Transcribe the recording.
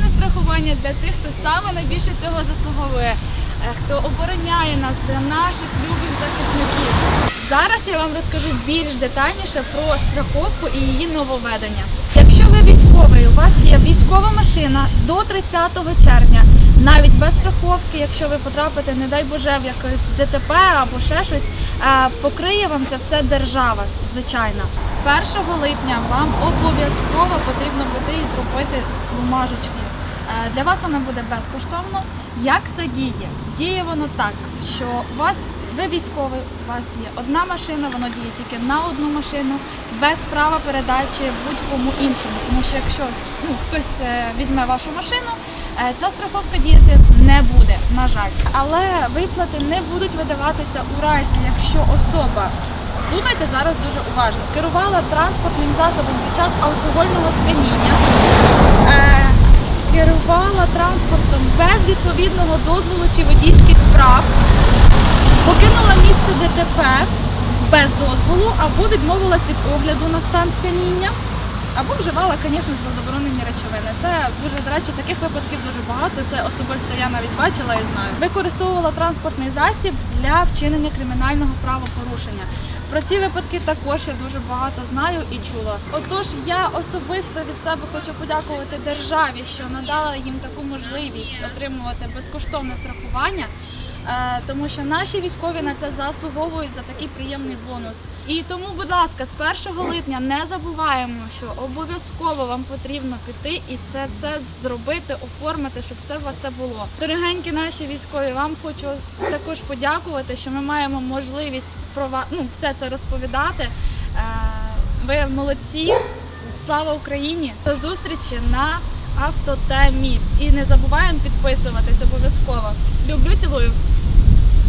безкоштовне страхування для тих, хто саме найбільше цього заслуговує, е, хто обороняє нас для наших любих захисників. Зараз я вам розкажу більш детальніше про страховку і її нововведення. Якщо ви військовий, у вас є військова машина до 30 червня, навіть без страховки, якщо ви потрапите, не дай Боже, в якесь ДТП або ще щось, е, покриє вам це все держава, звичайно. З 1 липня вам обов'язково потрібно буде і зробити бумажечку. Е, Для вас вона буде безкоштовно. Як це діє? Діє воно так, що у вас ви військовий, у вас є одна машина, воно діє тільки на одну машину, без права передачі будь-кому іншому. Тому що якщо ну, хтось е, візьме вашу машину, е, ця страховка діяти не буде, на жаль. Але виплати не будуть видаватися у разі, якщо особа. Слухайте зараз дуже уважно. Керувала транспортним засобом під час алкогольного сп'яніння, е, керувала транспортом без відповідного дозволу чи водійських прав, покинула місце ДТП без дозволу або відмовилась від огляду на стан сп'яніння. Або вживала, звісно, заборонені речовини. Дуже, до речі, таких випадків дуже багато. Це особисто я навіть бачила і знаю. Використовувала транспортний засіб для вчинення кримінального правопорушення. Про ці випадки також я дуже багато знаю і чула. Отож, я особисто від себе хочу подякувати державі, що надала їм таку можливість отримувати безкоштовне страхування. Е, Тому що наші військові на це заслуговують за такий приємний бонус. І тому, будь ласка, з 1 липня не забуваємо, що обов'язково вам потрібно піти і це все зробити, оформити, щоб це у вас все було. Дорогенькі наші військові, вам хочу також подякувати, що ми маємо можливість прова... ну, все це розповідати. Е, Ви молодці. Слава Україні! До зустрічі на автотемі. І не забуваємо підписуватись обов'язково. Люблю, цілую.